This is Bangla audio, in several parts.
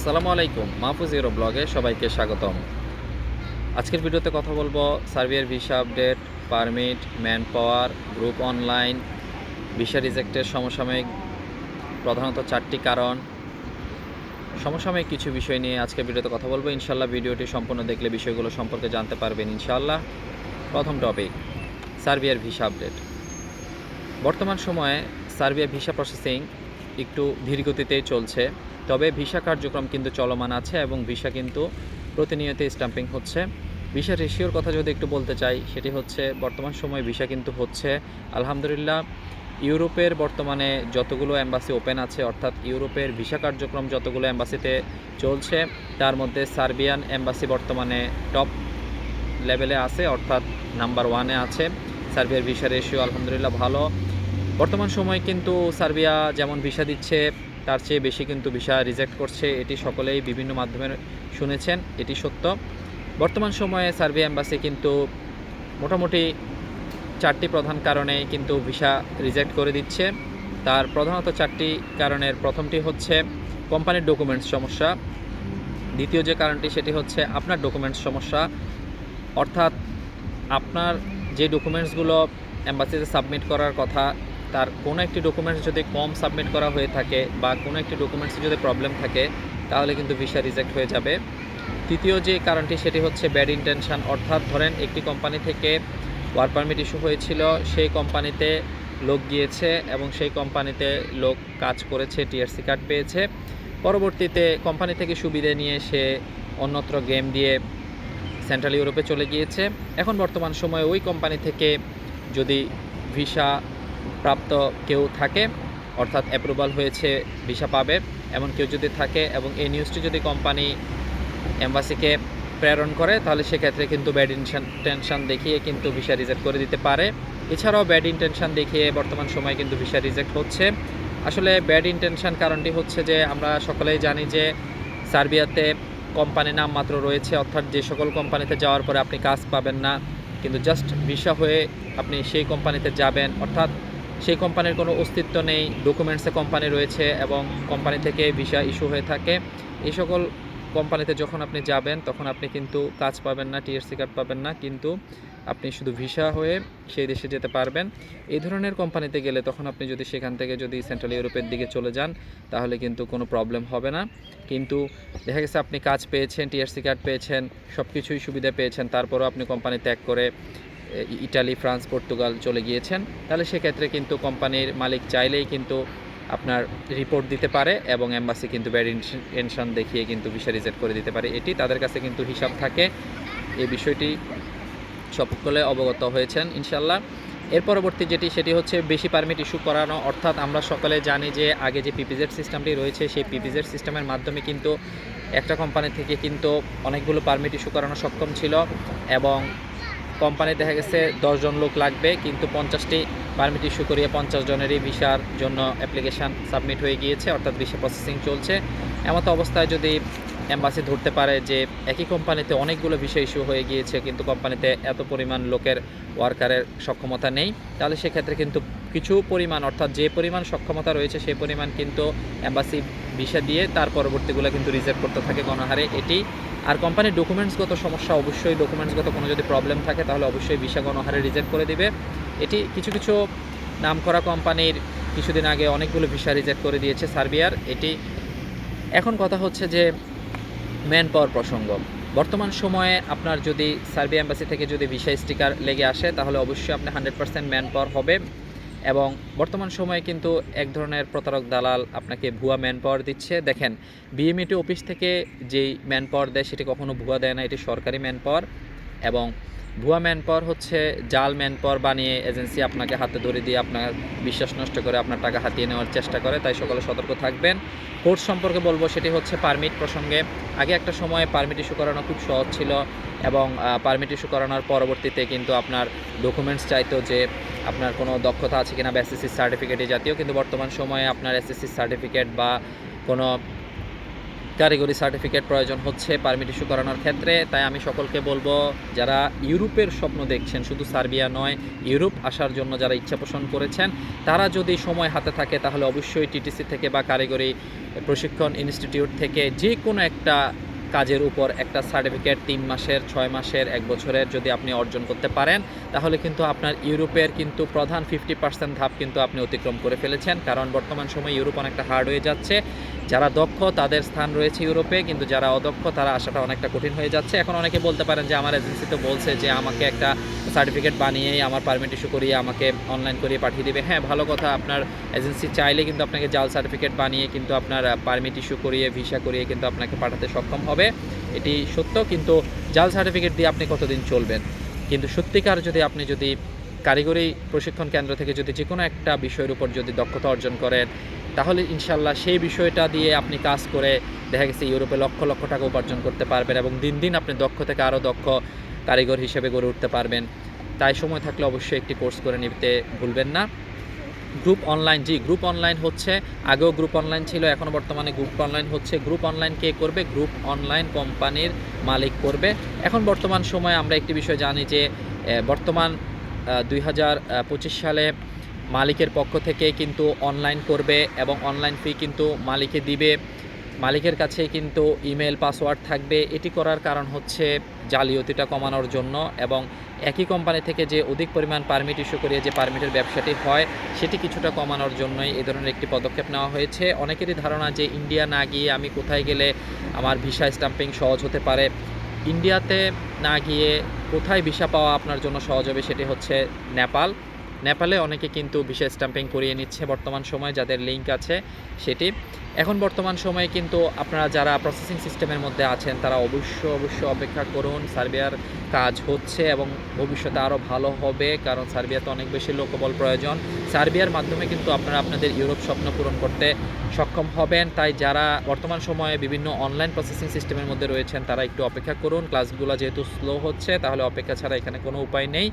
আসসালামু আলাইকুম, মাহফুজ ইউরো ব্লগে সবাইকে স্বাগতম। আজকের ভিডিওতে কথা বলব সার্বিয়ার visa update, permit manpower group online, visa রিজেক্টের সমসাময়িক প্রধানত চারটি কারণ। সমসাময়িক কিছু বিষয় নিয়ে আজকের ভিডিওতে কথা বলব। ইনশাল্লাহ ভিডিওটি সম্পূর্ণ দেখলে বিষয়গুলো সম্পর্কে জানতে পারবেন ইনশাল্লাহ প্রথম টপিক সার্বিয়ার ভিসা আপডেট। বর্তমান সময়ে সার্বিয়া ভিসা প্রসেসিং একটু ধীরগতিতেই চলছে। তবে ভিসা কার্যক্রম কিন্তু চলমান আছে এবং ভিসা কিন্তু প্রতিনিয়ত স্টাম্পিং হচ্ছে। ভিসা রেশিওর কথা যদি একটু বলতে চাই, সেটি হচ্ছে বর্তমান সময়ে ভিসা কিন্তু হচ্ছে। আলহামদুলিল্লাহ, ইউরোপের বর্তমানে যতগুলো অ্যাম্বাসি ওপেন আছে, অর্থাৎ ইউরোপের ভিসা কার্যক্রম যতগুলো অ্যাম্বাসিতে চলছে, তার মধ্যে সার্বিয়ান অ্যাম্বাসি বর্তমানে টপ লেভেলে আছে, অর্থাৎ নাম্বার ওয়ানে আছে। সার্বিয়ার ভিসা রেশিও আলহামদুলিল্লাহ ভালো। বর্তমান সময়ে কিন্তু সার্বিয়া যেমন ভিসা দিচ্ছে তার চেয়ে বেশি কিন্তু ভিসা রিজেক্ট করছে, এটি সকলেই বিভিন্ন মাধ্যমে শুনেছেন, এটি সত্য। বর্তমান সময়ে সার্বিয়া অ্যাম্বাসি কিন্তু মোটামুটি চারটি প্রধান কারণে কিন্তু ভিসা রিজেক্ট করে দিচ্ছে। তার প্রধানত চারটি কারণের প্রথমটি হচ্ছে কোম্পানির ডকুমেন্টস সমস্যা। দ্বিতীয় যে কারণটি, সেটি হচ্ছে আপনার ডকুমেন্টস সমস্যা। অর্থাৎ আপনার যে ডকুমেন্টসগুলো অ্যাম্বাসিতে সাবমিট করার কথা তার কোনো একটি ডকুমেন্টস যদি কম সাবমিট করা হয়ে থাকে বা কোনো একটি ডকুমেন্টসে যদি প্রবলেম থাকে, তাহলে কিন্তু ভিসা রিজেক্ট হয়ে যাবে। তৃতীয় যে কারণটি, সেটি হচ্ছে ব্যাড ইন্টেনশন অর্থাৎ ধরেন একটি কোম্পানি থেকে ওয়ার্ক পারমিট ইস্যু হয়েছিল, সেই কোম্পানিতে লোক গিয়েছে এবং সেই কোম্পানিতে লোক কাজ করেছে টিআরসি কার্ড পেয়েছে। পরবর্তীতে কোম্পানি থেকে সুবিধে নিয়ে সে অন্যত্র গেম দিয়ে সেন্ট্রাল ইউরোপে চলে গিয়েছে। এখন বর্তমান সময়ে ওই কোম্পানি থেকে যদি ভিসা প্রাপ্ত কেউ থাকে, অর্থাৎ অ্যাপ্রুভাল হয়েছে, ভিসা পাবে। এমন কেউ যদি থাকে এবং এই নিউজটি যদি কোম্পানি এম্বাসিকে প্রেরণ করে, তাহলে সেক্ষেত্রে কিন্তু ব্যাড ইনটেনশন টেনশন দেখিয়ে কিন্তু ভিসা রিজেক্ট করে দিতে পারে। এছাড়াও ব্যাড ইন্টেনশন দেখিয়ে বর্তমান সময়ে কিন্তু ভিসা রিজেক্ট হচ্ছে। আসলে ব্যাড ইন্টেনশন কারণটি হচ্ছে যে, আমরা সকলেই জানি যে, সার্বিয়াতে কোম্পানি নাম মাত্র রয়েছে, অর্থাৎ যে সকল কোম্পানিতে যাওয়ার পরে আপনি কাজ পাবেন না। কিন্তু জাস্ট ভিসা হয়ে আপনি সেই কোম্পানিতে যাবেন, অর্থাৎ সেই কোম্পানির কোনো অস্তিত্ব নেই ডকুমেন্টসে কোম্পানি রয়েছে এবং কোম্পানি থেকে ভিসা ইস্যু হয়ে থাকে। এই সকল কোম্পানিতে যখন আপনি যাবেন, তখন আপনি কিন্তু কাজ পাবেন না টিএসসি কার্ড পাবেন না, কিন্তু আপনি শুধু ভিসা হয়ে সেই দেশে যেতে পারবেন। এই ধরনের কোম্পানিতে গেলে তখন আপনি যদি সেখান থেকে যদি সেন্ট্রাল ইউরোপের দিকে চলে যান, তাহলে কিন্তু কোনো প্রবলেম হবে না। কিন্তু দেখা গেছে আপনি কাজ পেয়েছেন টিআরসি কার্ড পেয়েছেন সব কিছুই সুবিধা পেয়েছেন, তারপরও আপনি কোম্পানি ত্যাগ করে ইটালি, ফ্রান্স, পর্তুগাল চলে গিয়েছেন, তাহলে সেক্ষেত্রে কিন্তু কোম্পানির মালিক চাইলেই কিন্তু আপনার রিপোর্ট দিতে পারে এবং এম্বাসি কিন্তু ব্যাড ইনটেনশন দেখিয়ে কিন্তু ভিসা রিজেক্ট করে দিতে পারে। এটি তাদের কাছে কিন্তু হিসাব থাকে। এই বিষয়টি সকলে অবগত হয়েছেন ইনশাল্লাহ এর পরবর্তী যেটি, সেটি হচ্ছে বেশি পারমিট ইস্যু করানো। অর্থাৎ আমরা সকলে জানি যে আগে যে পিপিজেড সিস্টেমটি রয়েছে, সেই পিপিজেড সিস্টেমের মাধ্যমে কিন্তু একটা কোম্পানি থেকে কিন্তু অনেকগুলো পারমিট ইস্যু করানো সক্ষম ছিল এবং কোম্পানি দেখা গেছে দশজন লোক লাগবে, কিন্তু পঞ্চাশটি পারমিট ইস্যু করিয়ে পঞ্চাশ জনেরই ভিসার জন্য অ্যাপ্লিকেশান সাবমিট হয়ে গিয়েছে, অর্থাৎ ভিসা প্রসেসিং চলছে। এমতো অবস্থায় যদি এম্বাসি ধরতে পারে যে একই কোম্পানিতে অনেকগুলো ভিসা ইস্যু হয়ে গিয়েছে, কিন্তু কোম্পানিতে এত পরিমাণ লোকের ওয়ার্কারের সক্ষমতা নেই, তাহলে সেক্ষেত্রে কিন্তু কিছু পরিমাণ, অর্থাৎ যে পরিমাণ সক্ষমতা রয়েছে, সেই পরিমাণ কিন্তু এম্বাসি ভিসা দিয়ে তার পরবর্তীগুলো কিন্তু রিজার্ভ করতে থাকে গণহারে। এটি আর কোম্পানির ডকুমেন্টসগত সমস্যা অবশ্যই ডকুমেন্টসগত কোনো যদি প্রবলেম থাকে, তাহলে অবশ্যই ভিসা গণহারে রিজেক্ট করে দিবে। এটি কিছু কিছু নামকরা কোম্পানির কিছুদিন আগে অনেকগুলো ভিসা রিজেক্ট করে দিয়েছে সার্বিয়ার। এটি এখন কথা হচ্ছে যে ম্যান পাওয়ার প্রসঙ্গ। বর্তমান সময়ে আপনার যদি সার্বিয়া অ্যাম্বাসি থেকে যদি ভিসা স্টিকার লেগে আসে, তাহলে অবশ্যই আপনি হান্ড্রেড পার্সেন্ট ম্যান পাওয়ার হবে। এবং বর্তমান সময়ে কিন্তু এক ধরনের প্রতারক দালাল আপনাকে ভুয়া ম্যান পাওয়ার দিচ্ছে। দেখেন বিএমইটি অফিস থেকে যেই ম্যান পাওয়ার দেয়, সেটি কখনো ভুয়া দেয় না, এটি সরকারি ম্যান পাওয়ার এবং ভুয়া ম্যান পাওয়ার হচ্ছে জাল ম্যান পাওয়ার বানিয়ে এজেন্সি আপনাকে হাতে ধরে দিয়ে আপনার বিশ্বাস নষ্ট করে আপনার টাকা হাতিয়ে নেওয়ার চেষ্টা করে, তাই সকলে সতর্ক থাকবেন। কোর্স সম্পর্কে বলব সেটি হচ্ছে পারমিট প্রসঙ্গে। আগে একটা সময়ে পারমিট ইস্যু করানো খুব সহজ ছিল এবং পারমিট ইস্যু করানোর পরবর্তীতে কিন্তু আপনার ডকুমেন্টস চাইতো যে আপনার কোনো দক্ষতা আছে কিনা বা এসএসসি সার্টিফিকেট জাতীয়, কিন্তু বর্তমান সময়ে আপনার এসএসসি সার্টিফিকেট বা কোনো কারিগরি সার্টিফিকেট প্রয়োজন হচ্ছে পারমিট ইস্যু করানোর ক্ষেত্রে। তাই আমি সকলকে বলব, যারা ইউরোপের স্বপ্ন দেখছেন, শুধু সার্বিয়া নয়, ইউরোপ আসার জন্য যারা ইচ্ছা পোষণ করেছেন, তারা যদি সময় হাতে থাকে, তাহলে অবশ্যই টিটিসি থেকে বা কারিগরি প্রশিক্ষণ ইনস্টিটিউট থেকে যে কোনো একটা কাজের উপর একটা সার্টিফিকেট তিন মাসের, ছয় মাসের, এক বছরের যদি আপনি অর্জন করতে পারেন, তাহলে কিন্তু আপনার ইউরোপের কিন্তু প্রধান ফিফটি পার্সেন্ট ধাপ কিন্তু আপনি অতিক্রম করে ফেলেছেন। কারণ বর্তমান সময়ে ইউরোপ অনেকটা হার্ড হয়ে যাচ্ছে। যারা দক্ষ, তাদের স্থান রয়েছে ইউরোপে, কিন্তু যারা অদক্ষ, তারা আসাটা অনেকটা কঠিন হয়ে যাচ্ছে। এখন অনেকে বলতে পারেন যে, আমার এজেন্সি তো বলছে যে, আমাকে একটা সার্টিফিকেট বানিয়েই আমার পারমিট ইস্যু করিয়ে, আমাকে অনলাইন করিয়ে পাঠিয়ে দেবে। হ্যাঁ ভালো কথা, আপনার এজেন্সি চাইলে কিন্তু আপনাকে জাল সার্টিফিকেট বানিয়ে, কিন্তু আপনার পারমিট ইস্যু করিয়ে ভিসা করিয়ে কিন্তু আপনাকে পাঠাতে সক্ষম হবে। এটি সত্য, কিন্তু জাল সার্টিফিকেট দিয়ে আপনি কতদিন চলবেন? কিন্তু সত্যিকার যদি আপনি যদি কারিগরি প্রশিক্ষণ কেন্দ্র থেকে যদি যে কোনো একটা বিষয়ের উপর যদি দক্ষতা অর্জন করেন তাহলে ইনশাল্লাহ সেই বিষয়টা দিয়ে আপনি কাজ করে দেখা গেছে ইউরোপে লক্ষ লক্ষ টাকা উপার্জন করতে পারবেন এবং দিন দিন আপনি দক্ষ থেকে আরও দক্ষ কারিগর হিসেবে গড়ে উঠতে পারবেন। তাই সময় থাকলে অবশ্যই একটি কোর্স করে নিতে ভুলবেন না। গ্রুপ অনলাইন, জি, গ্রুপ অনলাইন হচ্ছে, আগেও গ্রুপ অনলাইন ছিল, এখনও বর্তমানে গ্রুপ অনলাইন হচ্ছে। গ্রুপ অনলাইন কে করবে? গ্রুপ অনলাইন কোম্পানির মালিক করবে। এখন বর্তমান সময়ে আমরা একটি বিষয় জানি যে বর্তমান দুই হাজার পঁচিশ সালে মালিকের পক্ষ থেকে কিন্তু অনলাইন করবে এবং অনলাইন ফি কিন্তু মালিকে দিবে। মালিকের কাছে কিন্তু ইমেল পাসওয়ার্ড থাকবে। এটি করার কারণ হচ্ছে জালিয়াতিটা কমানোর জন্য এবং একই কোম্পানি থেকে যে অধিক পরিমাণ পারমিট ইস্যু করিয়ে যে পারমিটের ব্যবসাটি হয়, সেটি কিছুটা কমানোর জন্যই এ ধরনের একটি পদক্ষেপ নেওয়া হয়েছে। অনেকেরই ধারণা যে ইন্ডিয়া না গিয়ে আমি কোথায় গেলে আমার ভিসা স্টাম্পিং সহজ হতে পারে। ইন্ডিয়াতে না গিয়ে কোথায় ভিসা পাওয়া আপনার জন্য সহজ হবে সেটি হচ্ছে নেপাল। নেপালে অনেকে কিন্তু ভিসা স্ট্যাম্পিং করিয়ে নিচ্ছে বর্তমান সময়ে, যাদের লিঙ্ক আছে সেটি। এখন বর্তমান সময়ে কিন্তু আপনারা যারা প্রসেসিং সিস্টেমের মধ্যে আছেন, তারা অবশ্য অবশ্য অপেক্ষা করুন, সার্বিয়ার কাজ হচ্ছে এবং ভবিষ্যতে আরও ভালো হবে, কারণ সার্বিয়াতে অনেক বেশি লোকবল প্রয়োজন। সার্বিয়ার মাধ্যমে কিন্তু আপনারা আপনাদের ইউরোপ স্বপ্ন পূরণ করতে সক্ষম হবেন। তাই যারা বর্তমান সময়ে বিভিন্ন অনলাইন প্রসেসিং সিস্টেমের মধ্যে রয়েছেন, তারা একটু অপেক্ষা করুন। ক্লাসগুলো যেহেতু স্লো হচ্ছে, তাহলে অপেক্ষা ছাড়া এখানে কোনো উপায় নেই।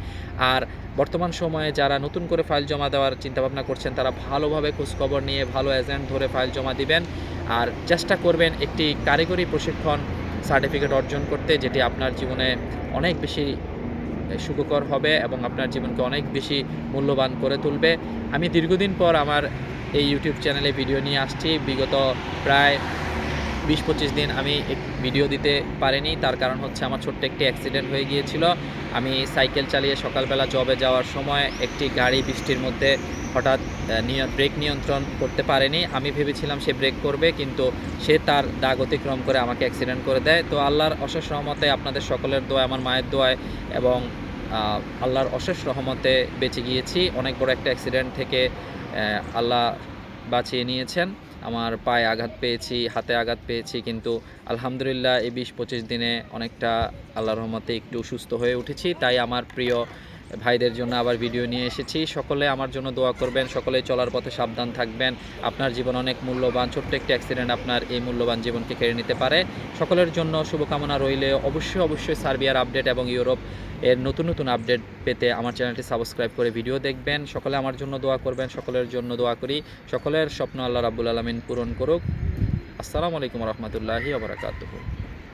আর বর্তমান সময়ে যারা নতুন করে ফাইল জমা দেওয়ার চিন্তাভাবনা করছেন, তারা ভালোভাবে খোঁজখবর নিয়ে ভালো এজেন্ট ধরে ফাইল জমা দিবেন। আর চেষ্টা করবেন একটি কারিগরি প্রশিক্ষণ সার্টিফিকেট অর্জন করতে, যেটি আপনার জীবনে অনেক বেশি সুখকর হবে এবং আপনার জীবনকে অনেক বেশি মূল্যবান করে তুলবে। আমি দীর্ঘদিন পর আমার এই ইউটিউব চ্যানেলে ভিডিও নিয়ে আসছি। বিগত প্রায় বিশ পঁচিশ দিন আমি ভিডিও দিতে পারিনি। তার কারণ হচ্ছে আমার ছোট্ট একটি অ্যাক্সিডেন্ট হয়ে গিয়েছিল। আমি সাইকেল চালিয়ে সকালবেলা জবে যাওয়ার সময় একটি গাড়ি বৃষ্টির মধ্যে হঠাৎ ব্রেক নিয়ন্ত্রণ করতে পারেনি। আমি ভেবেছিলাম সে ব্রেক করবে, কিন্তু সে তার দাগ অতিক্রম করে আমাকে অ্যাক্সিডেন্ট করে দেয়। তো আল্লাহর অশেষ রহমতে আপনাদের সকলের দোয়ায় আমার মায়ের দোয়ায় এবং আল্লাহর অশেষ রহমতে বেঁচে গিয়েছি। অনেক বড় একটা অ্যাক্সিডেন্ট থেকে আল্লাহ বাঁচিয়ে নিয়েছেন। আমার পায়ে আঘাত পেয়েছি, হাতে আঘাত পেয়েছি, কিন্তু আলহামদুলিল্লাহ এই বিশ পঁচিশ দিনে অনেকটা আল্লাহর রহমতে একটু সুস্থ হয়ে উঠেছি। তাই আমার প্রিয় ভাইদের জন্য আবার ভিডিও নিয়ে এসেছি। সকলে আমার জন্য দোয়া করবেন সকলে চলার পথে সাবধান থাকবেন। আপনার জীবন অনেক মূল্যবান। ছোট্ট একটি অ্যাক্সিডেন্ট আপনার এই মূল্যবান জীবনকে কেড়ে নিতে পারে। সকলের জন্য শুভকামনা রইলে অবশ্যই অবশ্যই সার্বিয়ার আপডেট এবং ইউরোপ এর নতুন নতুন আপডেট পেতে আমার চ্যানেলটি সাবস্ক্রাইব করে ভিডিও দেখবেন। সকলে আমার জন্য দোয়া করবেন, সকলের জন্য দোয়া করি। সকলের স্বপ্ন আল্লাহ রাবুল আলমিন পূরণ করুক। আসসালামু আলাইকুম রহমতুল্লাহি আবরাকাতুহ